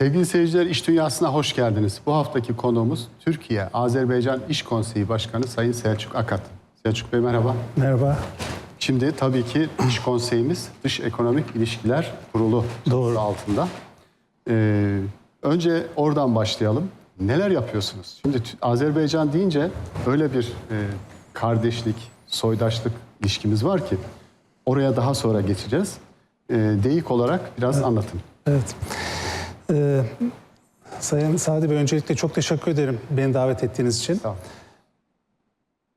Sevgili seyirciler, İş Dünyası'na hoş geldiniz. Bu haftaki konuğumuz Türkiye Azerbaycan İş Konseyi Başkanı Sayın Selçuk Akat. Selçuk Bey merhaba. Merhaba. Şimdi tabii ki İş Konseyimiz Dış Ekonomik İlişkiler Kurulu Doğru. altında. Ee, önce oradan başlayalım. Neler yapıyorsunuz? Şimdi Azerbaycan deyince öyle bir e, kardeşlik, soydaşlık ilişkimiz var ki oraya daha sonra geçeceğiz. Ee, deyik olarak biraz anlatın. Evet. Ee, Sayın Sadi Bey öncelikle çok teşekkür ederim beni davet ettiğiniz için.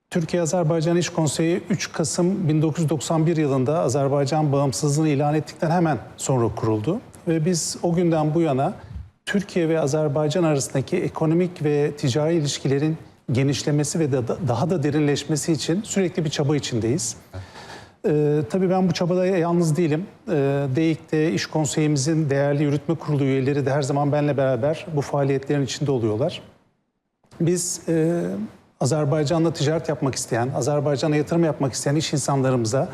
Türkiye-Azerbaycan İş Konseyi 3 Kasım 1991 yılında Azerbaycan bağımsızlığını ilan ettikten hemen sonra kuruldu. Ve biz o günden bu yana Türkiye ve Azerbaycan arasındaki ekonomik ve ticari ilişkilerin genişlemesi ve da- daha da derinleşmesi için sürekli bir çaba içindeyiz. Ee, tabii ben bu çabada yalnız değilim. Ee, DEİK'te İş Konseyimizin değerli yürütme kurulu üyeleri de her zaman benimle beraber bu faaliyetlerin içinde oluyorlar. Biz e, Azerbaycan'la ticaret yapmak isteyen, Azerbaycan'a yatırım yapmak isteyen iş insanlarımıza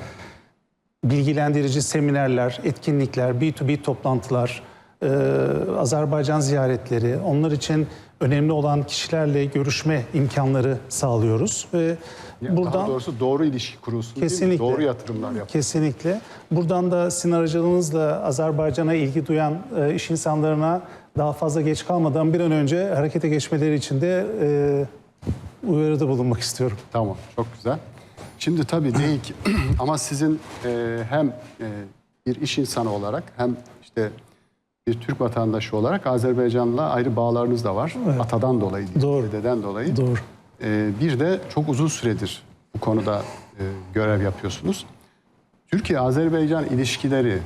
bilgilendirici seminerler, etkinlikler, B2B toplantılar, e, Azerbaycan ziyaretleri, onlar için önemli olan kişilerle görüşme imkanları sağlıyoruz ve Yani buradan Daha doğrusu doğru ilişki mi? Kesinlikle. Doğru yatırımlar yap. Kesinlikle. Buradan da sizin aracılığınızla Azerbaycan'a ilgi duyan e, iş insanlarına daha fazla geç kalmadan bir an önce harekete geçmeleri için de e, uyarıda bulunmak istiyorum. Tamam, çok güzel. Şimdi tabii değil ki ama sizin e, hem e, bir iş insanı olarak hem işte bir Türk vatandaşı olarak Azerbaycan'la ayrı bağlarınız da var. Atadan dolayı, değil, Doğru. dededen dolayı. Doğru. E, bir de çok uzun süredir bu konuda e, görev yapıyorsunuz. Türkiye-Azerbaycan ilişkileri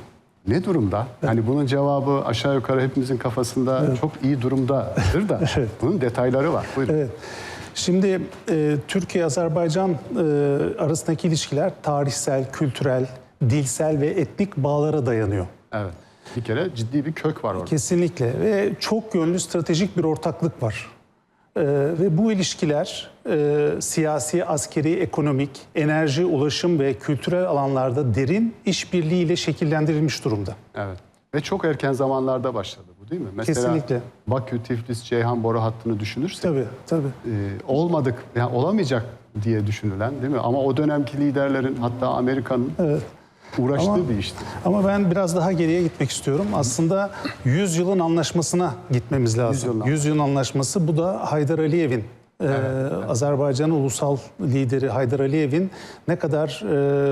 ne durumda? Hani bunun cevabı aşağı yukarı hepimizin kafasında çok iyi durumdadır da bunun detayları var. Buyurun. Evet. Şimdi e, Türkiye-Azerbaycan e, arasındaki ilişkiler tarihsel, kültürel, dilsel ve etnik bağlara dayanıyor. Evet. Bir kere ciddi bir kök var orada. Kesinlikle ve çok yönlü stratejik bir ortaklık var. Ee, ve bu ilişkiler e, siyasi, askeri, ekonomik, enerji, ulaşım ve kültürel alanlarda derin işbirliğiyle şekillendirilmiş durumda. Evet. Ve çok erken zamanlarda başladı bu değil mi? Mesela Kesinlikle. Bakü, Tiflis, Ceyhan boru hattını düşünürsek Tabii, tabii. e, olmadık, yani olamayacak diye düşünülen değil mi? Ama o dönemki liderlerin hatta Amerika'nın uğraştığı Ama- bir işti. Ama ben biraz daha geriye gitmek istiyorum. Aslında 100 yılın anlaşmasına gitmemiz lazım. yılın 100 yılın anlaşması bu da Haydar Aliyev'in e, Azerbaycan'ın ulusal lideri Haydar Aliyev'in ne kadar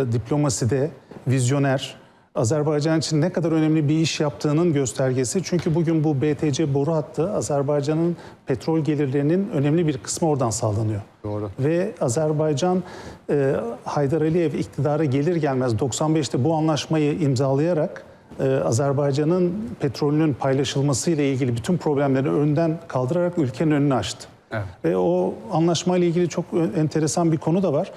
e, diplomaside vizyoner, Azerbaycan için ne kadar önemli bir iş yaptığının göstergesi. Çünkü bugün bu BTC boru hattı Azerbaycan'ın petrol gelirlerinin önemli bir kısmı oradan sağlanıyor. Doğru. Ve Azerbaycan e, Haydar Aliyev iktidara gelir gelmez 95'te bu anlaşmayı imzalayarak e, Azerbaycan'ın petrolünün paylaşılması ile ilgili bütün problemleri önden kaldırarak ülkenin önünü açtı. Evet. Ve o anlaşmayla ilgili çok enteresan bir konu da var.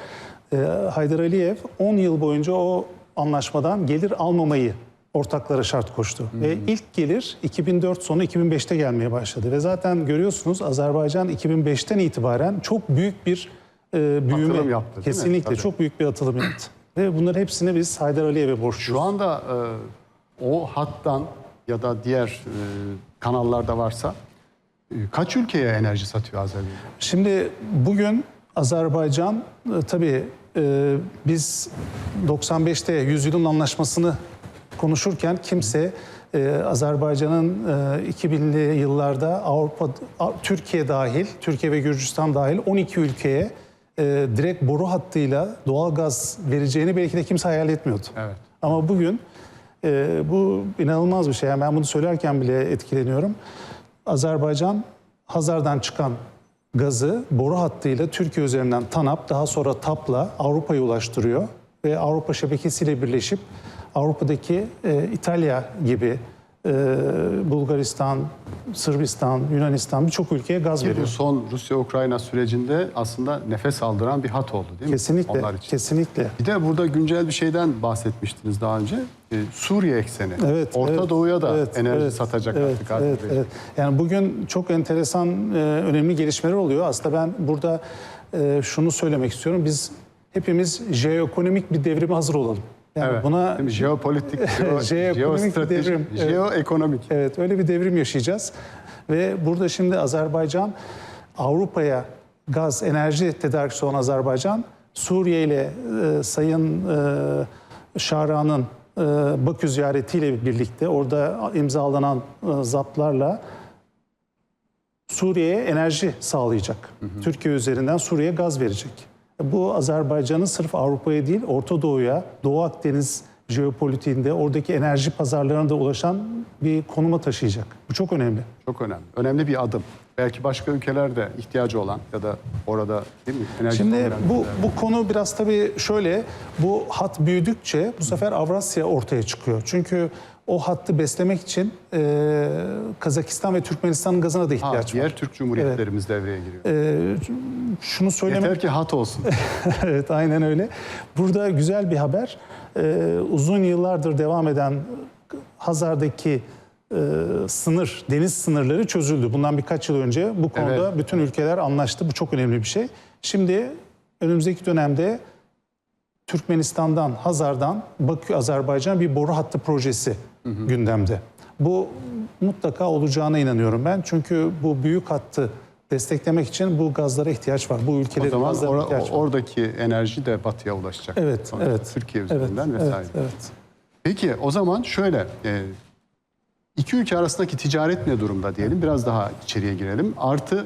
E, Haydar Aliyev 10 yıl boyunca o anlaşmadan gelir almamayı ortaklara şart koştu. Ve ilk gelir 2004 sonu 2005'te gelmeye başladı. Ve zaten görüyorsunuz Azerbaycan 2005'ten itibaren çok büyük bir e, büyüme. Atılım yaptı? Kesinlikle çok büyük bir atılım yaptı. Ve bunların hepsini biz Haydar Aliyev'e borçluyuz. Şu anda e, o hattan ya da diğer e, kanallarda varsa e, kaç ülkeye enerji satıyor Azerbaycan? Şimdi bugün Azerbaycan e, tabii e, biz 95'te yüzyılın anlaşmasını konuşurken kimse e, Azerbaycan'ın e, 2000'li yıllarda Avrupa, Türkiye dahil, Türkiye ve Gürcistan dahil 12 ülkeye e, direkt boru hattıyla doğal gaz vereceğini belki de kimse hayal etmiyordu. Evet. Ama bugün e, bu inanılmaz bir şey. Yani ben bunu söylerken bile etkileniyorum. Azerbaycan Hazar'dan çıkan gazı boru hattıyla Türkiye üzerinden TANAP daha sonra TAP'la Avrupa'ya ulaştırıyor ve Avrupa şebekesiyle birleşip Avrupa'daki e, İtalya gibi e, Bulgaristan, Sırbistan, Yunanistan birçok ülkeye gaz Ki bu veriyor. son Rusya-Ukrayna sürecinde aslında nefes aldıran bir hat oldu değil mi? Kesinlikle, Onlar için. kesinlikle. Bir de burada güncel bir şeyden bahsetmiştiniz daha önce. Ee, Suriye ekseni. Evet, Orta evet, Doğu'ya da evet, enerji evet, satacak evet, artık evet, evet. Yani bugün çok enteresan, e, önemli gelişmeler oluyor. Aslında ben burada e, şunu söylemek istiyorum. Biz hepimiz jeoekonomik bir devrime hazır olalım. Yani evet. buna Değil mi? jeopolitik, jeo, Jeoekonomik devrim, evet. jeoekonomik. Evet öyle bir devrim yaşayacağız. Ve burada şimdi Azerbaycan Avrupa'ya gaz, enerji tedarikçisi olan Azerbaycan Suriye ile e, Sayın e, Şara'nın e, Bakü ziyaretiyle birlikte orada imzalanan e, zaptlarla Suriye'ye enerji sağlayacak. Türkiye üzerinden Suriye'ye gaz verecek. Bu Azerbaycan'ın sırf Avrupa'ya değil Orta Doğu'ya, Doğu Akdeniz jeopolitiğinde oradaki enerji pazarlarına da ulaşan bir konuma taşıyacak. Bu çok önemli. Çok önemli. Önemli bir adım. Belki başka ülkelerde ihtiyacı olan ya da orada değil mi? Enerji Şimdi bu bu konu biraz tabii şöyle bu hat büyüdükçe bu sefer Avrasya ortaya çıkıyor. Çünkü o hattı beslemek için e, Kazakistan ve Türkmenistan'ın gazına da Ha, ihtiyaç var. diğer Türk Cumhuriyetlerimiz devreye giriyor. E, şunu söylemek Yeter ki hat olsun. evet aynen öyle. Burada güzel bir haber. Ee, uzun yıllardır devam eden Hazar'daki e, sınır, deniz sınırları çözüldü. Bundan birkaç yıl önce bu konuda Evet. bütün ülkeler anlaştı. Bu çok önemli bir şey. Şimdi önümüzdeki dönemde Türkmenistan'dan, Hazar'dan Bakü, Azerbaycan bir boru hattı projesi gündemde. Bu mutlaka olacağına inanıyorum ben. Çünkü bu büyük hattı desteklemek için bu gazlara ihtiyaç var. Bu O ülkelerin zaman gazlarına ora- ihtiyaç var. oradaki enerji de batıya ulaşacak. Evet, Sonuçta evet. Türkiye Evet, üzerinden evet, vesaire. evet. Peki o zaman şöyle, e, iki ülke arasındaki ticaret ne durumda diyelim, biraz daha içeriye girelim. Artı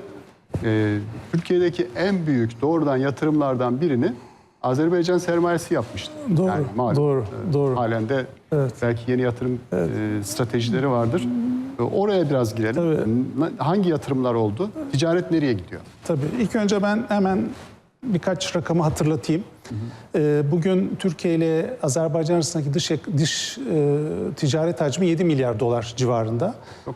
e, Türkiye'deki en büyük doğrudan yatırımlardan birini Azerbaycan sermayesi yapmıştı. Doğru, malum, doğru, e, doğru. Halen de Evet. belki yeni yatırım e, stratejileri vardır. E, Oraya biraz girelim. Tabii. Hangi yatırımlar oldu? Ticaret nereye gidiyor? Tabii. İlk önce ben hemen birkaç rakamı hatırlatayım. Ee, Bugün Türkiye ile Azerbaycan arasındaki dış dış e, ticaret hacmi 7 milyar dolar civarında.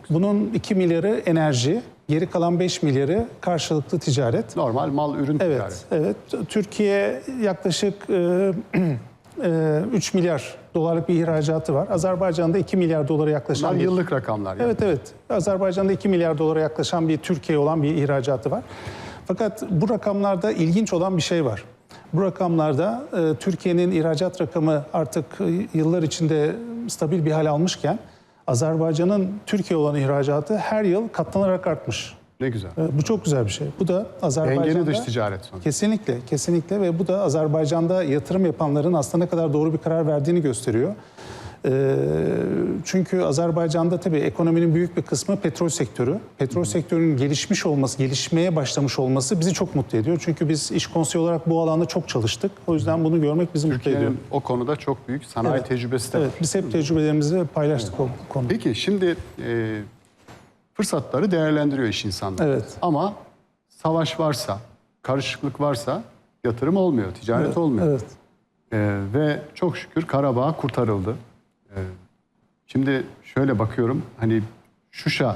Bunun 2 milyarı enerji, geri kalan 5 milyarı karşılıklı ticaret. Normal mal ürün Evet, ticareti. evet. Türkiye yaklaşık e, e, 3 milyar dolarlık bir ihracatı var. Azerbaycan'da 2 milyar dolara yaklaşan Bunlar bir yıllık rakamlar. Yani. Evet evet. Azerbaycan'da 2 milyar dolara yaklaşan bir Türkiye olan bir ihracatı var. Fakat bu rakamlarda ilginç olan bir şey var. Bu rakamlarda e, Türkiye'nin ihracat rakamı artık e, yıllar içinde stabil bir hal almışken Azerbaycan'ın Türkiye olan ihracatı her yıl katlanarak artmış. Ne güzel. E, bu çok güzel bir şey. Bu da Azerbaycan'da... Dengeli dış ticaret. Kesinlikle, kesinlikle ve bu da Azerbaycan'da yatırım yapanların aslında ne kadar doğru bir karar verdiğini gösteriyor. Ee, çünkü Azerbaycan'da tabii ekonominin büyük bir kısmı petrol sektörü. Petrol sektörünün gelişmiş olması, gelişmeye başlamış olması bizi çok mutlu ediyor. Çünkü biz iş konseyi olarak bu alanda çok çalıştık. O yüzden bunu görmek bizi mutlu ediyor. Türkiye'nin o konuda çok büyük sanayi Evet. tecrübesi de var. Evet, biz hep tecrübelerimizi paylaştık o konuda. Peki şimdi e, fırsatları değerlendiriyor iş insanları. Evet. Ama savaş varsa, karışıklık varsa yatırım olmuyor, ticaret olmuyor. Evet. E, ve çok şükür Karabağ kurtarıldı. E, şimdi şöyle bakıyorum hani Şuşa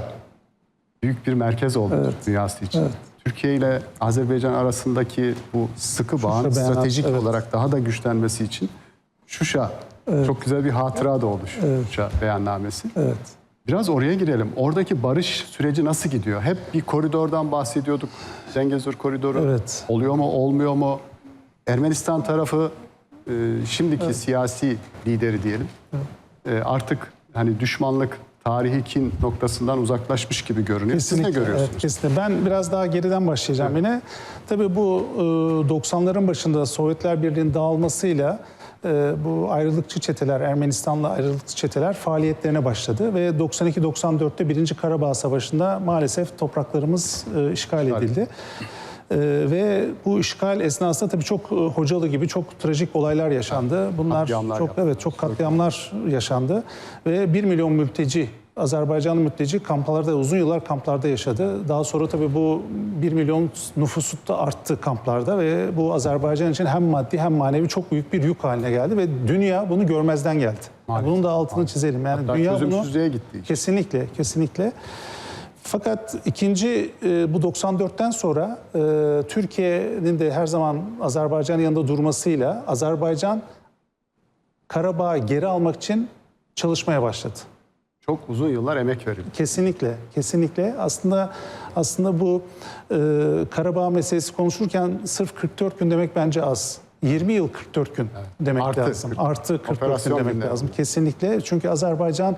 büyük bir merkez oldu dünyası için. Türkiye ile Azerbaycan arasındaki bu sıkı bağın stratejik evet. olarak daha da güçlenmesi için Şuşa çok güzel bir hatıra da oldu Şuşa beyannamesi. Evet. Biraz oraya girelim. Oradaki barış süreci nasıl gidiyor? Hep bir koridordan bahsediyorduk. Zengezur koridoru. Evet. Oluyor mu, olmuyor mu? Ermenistan tarafı e, şimdiki siyasi lideri diyelim. E, artık hani düşmanlık, tarihi kin noktasından uzaklaşmış gibi görünüyor. Siz ne görüyorsunuz? Evet, kesinlikle. Ben biraz daha geriden başlayacağım yine. Tabii bu e, 90'ların başında Sovyetler Birliği'nin dağılmasıyla e, bu ayrılıkçı çeteler, Ermenistan'la ayrılıkçı çeteler faaliyetlerine başladı ve 92-94'te 1. Karabağ Savaşı'nda maalesef topraklarımız e, işgal edildi. E, ve bu işgal esnasında tabii çok e, Hocalı gibi çok trajik olaylar yaşandı. Bunlar Katliamlar çok yaptı. evet çok katliamlar yaşandı ve 1 milyon mülteci Azerbaycanlı mülteci kamplarda uzun yıllar kamplarda yaşadı. Daha sonra tabii bu 1 milyon nüfusu da arttı kamplarda ve bu Azerbaycan için hem maddi hem manevi çok büyük bir yük haline geldi ve dünya bunu görmezden geldi. Maalesef, Bunun da altını çizelim. Yani Hatta dünya bunu çözümsüzlüğe gitti. Kesinlikle, kesinlikle. Fakat ikinci e, bu 94'ten sonra e, Türkiye'nin de her zaman Azerbaycan'ın yanında durmasıyla Azerbaycan Karabağ'ı geri almak için çalışmaya başladı. Çok uzun yıllar emek verildi. Kesinlikle, kesinlikle. Aslında aslında bu e, Karabağ meselesi konuşurken sırf 44 gün demek bence az. 20 yıl 44 gün demek Artı lazım. 40 Artı 44 gün Operasyon demek günleri. lazım. Kesinlikle. Çünkü Azerbaycan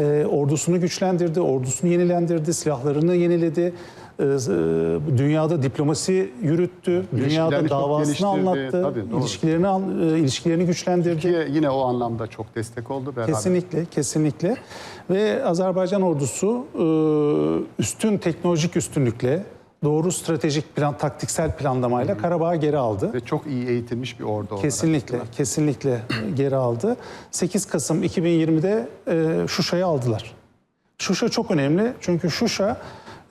e, ordusunu güçlendirdi, ordusunu yenilendirdi, silahlarını yeniledi. E, e, dünyada diplomasi yürüttü, dünyada davasını anlattı, Tabii, doğru. ilişkilerini e, ilişkilerini güçlendirdi. Türkiye yine o anlamda çok destek oldu beraber. Kesinlikle, kesinlikle. Ve Azerbaycan ordusu e, üstün teknolojik üstünlükle, doğru stratejik plan, taktiksel planlamayla Karabağ'ı geri aldı. Ve çok iyi eğitilmiş bir ordu olarak. Kesinlikle, kesinlikle geri aldı. 8 Kasım 2020'de e, Şuşa'yı aldılar. Şuşa çok önemli çünkü Şuşa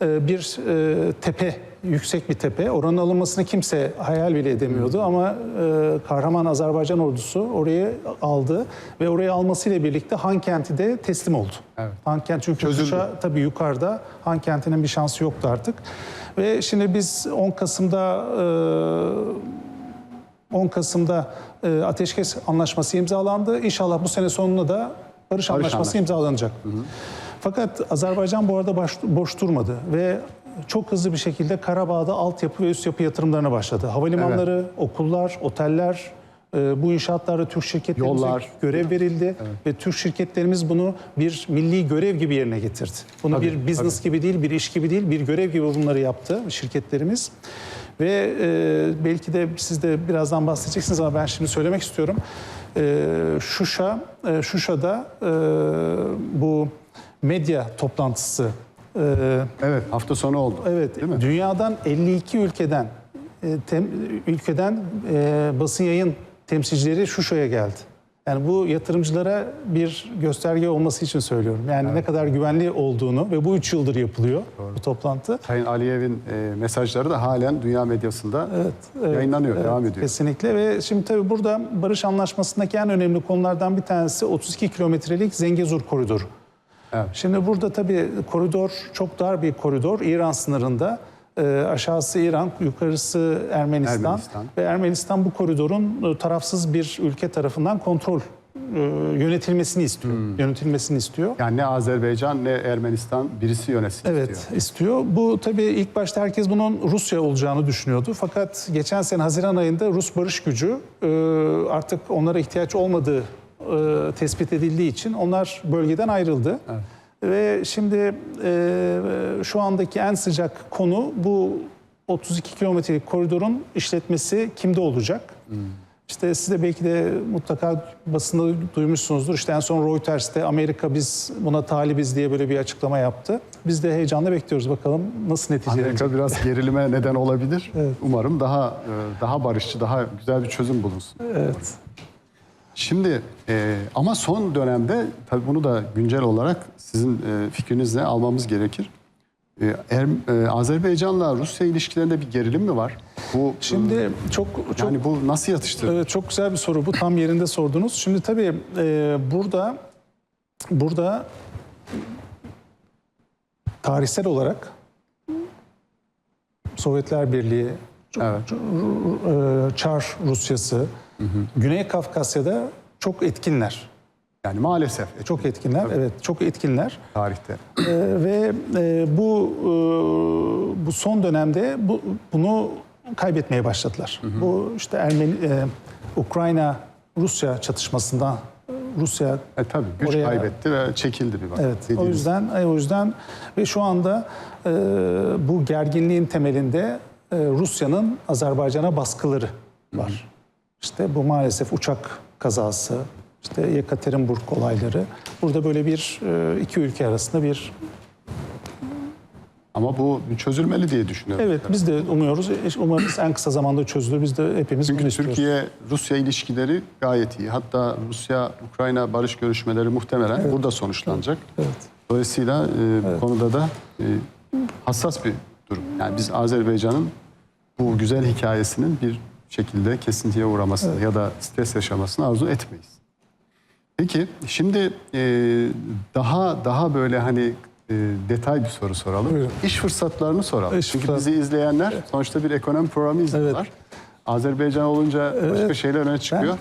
e, bir e, tepe, yüksek bir tepe. Oranın alınmasını kimse hayal bile edemiyordu ama e, kahraman Azerbaycan ordusu orayı aldı ve orayı almasıyla birlikte Han kenti de teslim oldu. Evet. Han kent çünkü Çözüldü. Şuşa tabii yukarıda. Han kentinin bir şansı yoktu artık. Ve şimdi biz 10 Kasım'da e, 10 Kasım'da e, ateşkes anlaşması imzalandı. İnşallah bu sene sonunda da barış, anlaşması anlaşması. imzalanacak. Fakat Azerbaycan bu arada baş- boş durmadı ve çok hızlı bir şekilde Karabağ'da altyapı ve üst yapı yatırımlarına başladı. Havalimanları, okullar, oteller, e, bu inşaatlarda Türk şirketlerimize Yollar. görev verildi ve Türk şirketlerimiz bunu bir milli görev gibi yerine getirdi. Bunu Tabii, bir business gibi değil, bir iş gibi değil, bir görev gibi bunları yaptı şirketlerimiz. Ve e, belki de siz de birazdan bahsedeceksiniz ama ben şimdi söylemek istiyorum. E, Şuşa, e, Şuşa'da e, bu medya toplantısı e, Evet hafta sonu oldu. Evet, Değil mi? dünyadan 52 ülkeden e, tem- ülkeden e, basın yayın temsilcileri Şuşa'ya geldi. Yani bu yatırımcılara bir gösterge olması için söylüyorum. Yani ne kadar güvenli olduğunu ve bu üç yıldır yapılıyor bu toplantı. Sayın Aliyev'in e, mesajları da halen dünya medyasında Evet, evet, yayınlanıyor, evet, devam ediyor. Kesinlikle ve şimdi tabii burada barış anlaşmasındaki en önemli konulardan bir tanesi 32 kilometrelik Zengezur koridoru. Evet. Şimdi burada tabii koridor çok dar bir koridor. İran sınırında. Ee, aşağısı İran, yukarısı Ermenistan. Ermenistan. Ve Ermenistan bu koridorun e, tarafsız bir ülke tarafından kontrol e, yönetilmesini istiyor. Hmm. Yönetilmesini istiyor. Yani ne Azerbaycan ne Ermenistan birisi yönetsin Evet istiyor. istiyor. Bu tabii ilk başta herkes bunun Rusya olacağını düşünüyordu. Fakat geçen sene Haziran ayında Rus barış gücü e, artık onlara ihtiyaç olmadığı e, tespit edildiği için onlar bölgeden ayrıldı. Ve şimdi e, şu andaki en sıcak konu bu 32 kilometrelik koridorun işletmesi kimde olacak? İşte siz de belki de mutlaka basında duymuşsunuzdur. İşte en son Reuters'te Amerika biz buna talibiz diye böyle bir açıklama yaptı. Biz de heyecanla bekliyoruz bakalım nasıl neticelenecek. Amerika biraz gerilime neden olabilir. Umarım daha e, daha barışçı, daha güzel bir çözüm bulunsun. Evet. Şimdi e, ama son dönemde tabii bunu da güncel olarak sizin e, fikrinizle almamız gerekir. E, Er- e, Azerbaycan'la Rusya ilişkilerinde bir gerilim mi var? Bu Şimdi çok çok yani bu nasıl yatıştırılır? Evet, çok güzel bir soru. Bu tam yerinde sordunuz. Şimdi tabii e, burada burada tarihsel olarak Sovyetler Birliği, Evet. E, Çar Rusyası, Güney Kafkasya'da çok etkinler. Yani maalesef e, Çok etkinler. Evet, çok etkinler. tarihte. Ee, ve e, bu e, bu son dönemde bu, bunu kaybetmeye başladılar. Bu işte Ermeni e, Ukrayna Rusya çatışmasında e, Rusya E tabii güç Oraya- kaybetti ve çekildi bir bakıma. evet o Dediğiniz- yüzden e, o yüzden ve şu anda e, bu gerginliğin temelinde e, Rusya'nın Azerbaycan'a baskıları var. İşte bu maalesef uçak kazası, işte Yekaterinburg olayları. Burada böyle bir e, iki ülke arasında bir Ama bu çözülmeli diye düşünüyorum. Evet biz de umuyoruz. Umarız en kısa zamanda çözülür. Biz de hepimiz Çünkü. Türkiye-Rusya ilişkileri gayet iyi. Hatta Rusya-Ukrayna barış görüşmeleri muhtemelen burada sonuçlanacak. Evet. Dolayısıyla e, bu konuda da e, hassas bir durum. Yani biz Azerbaycan'ın bu güzel hikayesinin bir şekilde kesintiye uğramasını ya da stres yaşamasını arzu etmeyiz. Peki şimdi e, daha daha böyle hani e, detay bir soru soralım. Buyurun. İş fırsatlarını soralım. İş Çünkü fırsat- bizi izleyenler sonuçta bir ekonomi programı izliyorlar. Azerbaycan olunca başka şeyler öne çıkıyor.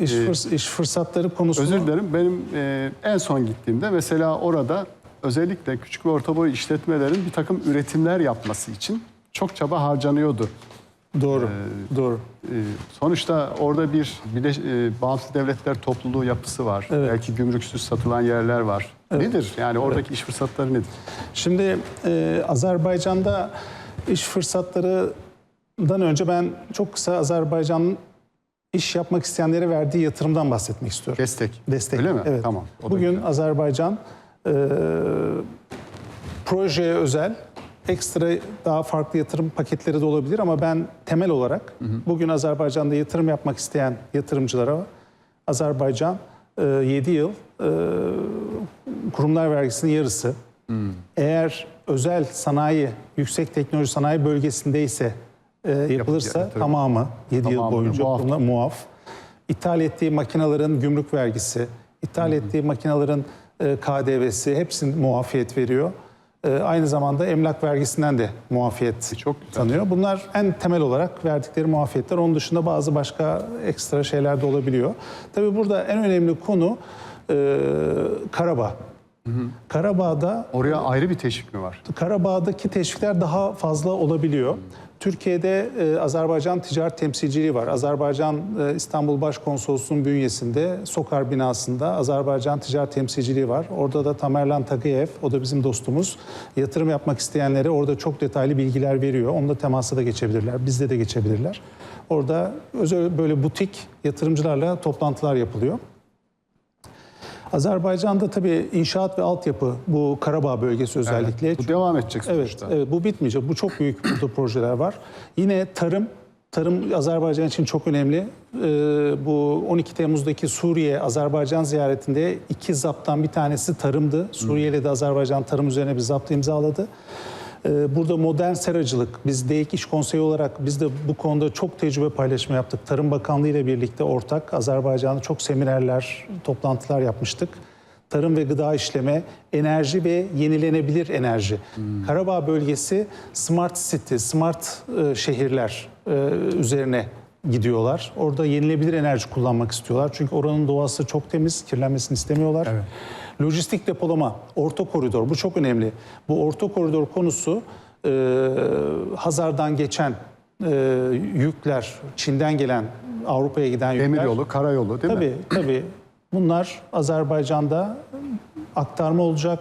İş, fırs- iş fırsatları konusunu Özür dilerim. Benim e, en son gittiğimde mesela orada özellikle küçük ve orta boy işletmelerin bir takım üretimler yapması için çok çaba harcanıyordu. Doğru. Doğru. Ee, Sonuçta orada bir, bir de e, bağımsız devletler topluluğu yapısı var. Evet. Belki gümrüksüz satılan yerler var. Nedir? Yani oradaki iş fırsatları nedir? Şimdi e, Azerbaycan'da iş fırsatlarından önce ben çok kısa Azerbaycan'ın iş yapmak isteyenlere verdiği yatırımdan bahsetmek istiyorum. Destek. Destek. Öyle mi? Evet. Tamam. Bugün güzel. Azerbaycan e, projeye özel ekstra daha farklı yatırım paketleri de olabilir ama ben temel olarak bugün Azerbaycan'da yatırım yapmak isteyen yatırımcılara Azerbaycan e, 7 yıl e, kurumlar vergisinin yarısı. Eğer özel sanayi, yüksek teknoloji sanayi bölgesindeyse e, yapılırsa yatırım. tamamı 7 yıl Tamamı, boyunca muaf. kurumlar muaf. İthal ettiği makinelerin gümrük vergisi, ithal ettiği makinelerin e, KDV'si hepsinin muafiyet veriyor. E, aynı zamanda emlak vergisinden de muafiyet Çok güzel. tanıyor. Bunlar en temel olarak verdikleri muafiyetler. Onun dışında bazı başka ekstra şeyler de olabiliyor. Tabii burada en önemli konu e, Karabağ. Karabağ'da Oraya ayrı bir teşvik mi var? Karabağ'daki teşvikler daha fazla olabiliyor. Türkiye'de e, Azerbaycan ticaret temsilciliği var. Azerbaycan e, İstanbul Başkonsolosluğu'nun bünyesinde Sokar binasında Azerbaycan ticaret temsilciliği var. Orada da Tamerlan Takayev, o da bizim dostumuz. Yatırım yapmak isteyenlere orada çok detaylı bilgiler veriyor. Onunla temasa da geçebilirler, bizde de geçebilirler. Orada özel böyle butik yatırımcılarla toplantılar yapılıyor. Azerbaycan'da tabii inşaat ve altyapı bu Karabağ bölgesi özellikle. Bu devam edecek Evet, sonuçta. evet bu bitmeyecek. Bu çok büyük burada projeler var. Yine tarım, tarım Azerbaycan için çok önemli. Ee, bu 12 Temmuz'daki Suriye Azerbaycan ziyaretinde iki zaptan bir tanesi tarımdı. Suriye ile de Azerbaycan tarım üzerine bir zapt imzaladı. Ee, Burada modern seracılık, biz DEİK İş Konseyi olarak biz de bu konuda çok tecrübe paylaşımı yaptık. Tarım Bakanlığı ile birlikte ortak Azerbaycan'da çok seminerler, toplantılar yapmıştık tarım ve gıda işleme, enerji ve yenilenebilir enerji. Karabağ bölgesi smart city, smart e, şehirler e, üzerine gidiyorlar. Orada yenilebilir enerji kullanmak istiyorlar. Çünkü oranın doğası çok temiz, kirlenmesini istemiyorlar. Lojistik depolama, orta koridor bu çok önemli. Bu orta koridor konusu e, Hazar'dan geçen e, yükler, Çin'den gelen Avrupa'ya giden yükler. Demiryolu, karayolu değil mi? Tabii tabii. Bunlar Azerbaycan'da aktarma olacak,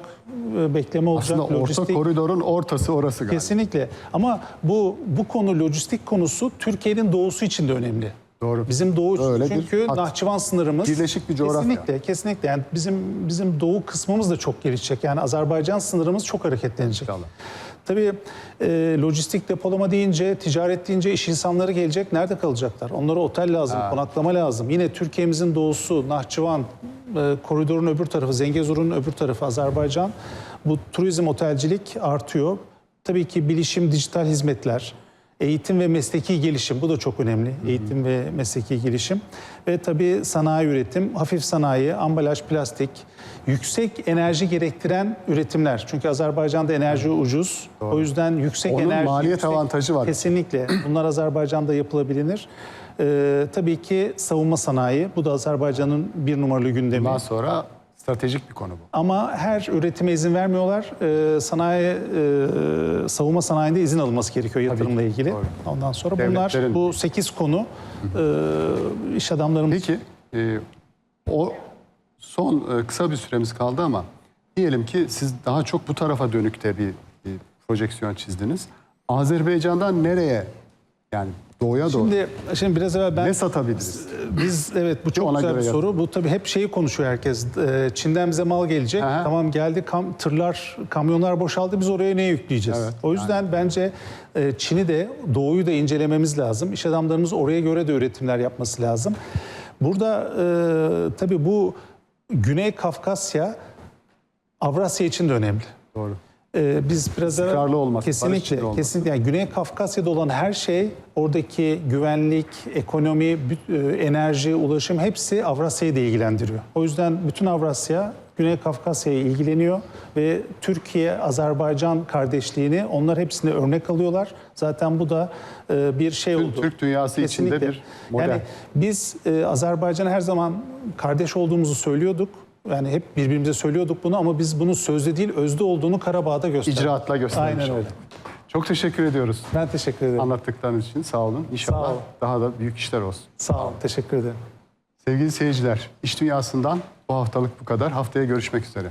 e, bekleme olacak, Aslında orta lojistik. koridorun ortası orası galiba. Kesinlikle. Ama bu bu konu lojistik konusu Türkiye'nin doğusu için de önemli. Doğru. Bizim doğu Öyle bir çünkü hat. Nahçıvan sınırımız Birleşik bir coğrafya. Kesinlikle, kesinlikle. Yani bizim bizim doğu kısmımız da çok gelişecek. Yani Azerbaycan sınırımız çok hareketlenecek. İnşallah. Tabii e, lojistik depolama deyince, ticaret deyince iş insanları gelecek. Nerede kalacaklar? Onlara otel lazım, konaklama lazım. Yine Türkiye'mizin doğusu, Nahçıvan, e, koridorun öbür tarafı, Zengezur'un öbür tarafı Azerbaycan. Bu turizm, otelcilik artıyor. Tabii ki bilişim, dijital hizmetler, eğitim ve mesleki gelişim. Bu da çok önemli. Eğitim ve mesleki gelişim. Ve tabii sanayi üretim, hafif sanayi, ambalaj, plastik, yüksek enerji gerektiren üretimler. Çünkü Azerbaycan'da enerji ucuz. O yüzden yüksek Onun enerji... maliyet yüksek- avantajı var. Kesinlikle. Bunlar Azerbaycan'da yapılabilir. Ee, tabii ki savunma sanayi. Bu da Azerbaycan'ın bir numaralı gündemi. Bundan sonra stratejik bir konu bu. Ama her üretime izin vermiyorlar. Ee, sanayi, e, savunma sanayinde izin alınması gerekiyor yatırımla ki, ilgili. doğru. Ondan sonra bunlar bu 8 konu e, iş adamlarımız Peki e, o son e, kısa bir süremiz kaldı ama diyelim ki siz daha çok bu tarafa dönük de bir, bir projeksiyon çizdiniz. Azerbaycan'dan nereye yani doğuya doğru Şimdi, şimdi biraz evvel ben ne satabiliriz? Biz evet bu çok ona güzel bir yap- soru. Bu tabii hep şeyi konuşuyor herkes. Ee, Çin'den bize mal gelecek. Aha. Tamam geldi kam, tırlar, kamyonlar boşaldı. Biz oraya ne yükleyeceğiz? Evet, o yüzden bence e, Çin'i de doğuyu da incelememiz lazım. İş adamlarımız oraya göre de üretimler yapması lazım. Burada e, tabii bu Güney Kafkasya Avrasya için de önemli. Doğru. Ee, biz olması, barış kesinlikle içinde olması. kesinlikle yani Güney Kafkasya'da olan her şey oradaki güvenlik, ekonomi, e, enerji, ulaşım hepsi Avrasya'yı da ilgilendiriyor. O yüzden bütün Avrasya Güney Kafkasya'ya ilgileniyor ve Türkiye Azerbaycan kardeşliğini onlar hepsine örnek alıyorlar. Zaten bu da e, bir şey oldu. Türk dünyası içinde Kesinlikle. bir model. Yani biz e, Azerbaycan'a her zaman kardeş olduğumuzu söylüyorduk. Yani hep birbirimize söylüyorduk bunu ama biz bunun sözde değil özde olduğunu Karabağ'da gösterdik. İcraatla göstermiş Aynen öyle. Çok teşekkür ediyoruz Ben teşekkür ederim. anlattıklarınız için. Sağ olun. İnşallah Sağ olun. daha da büyük işler olsun. Sağ olun. Teşekkür ederim. Sevgili seyirciler, İş Dünyası'ndan bu haftalık bu kadar. Haftaya görüşmek üzere.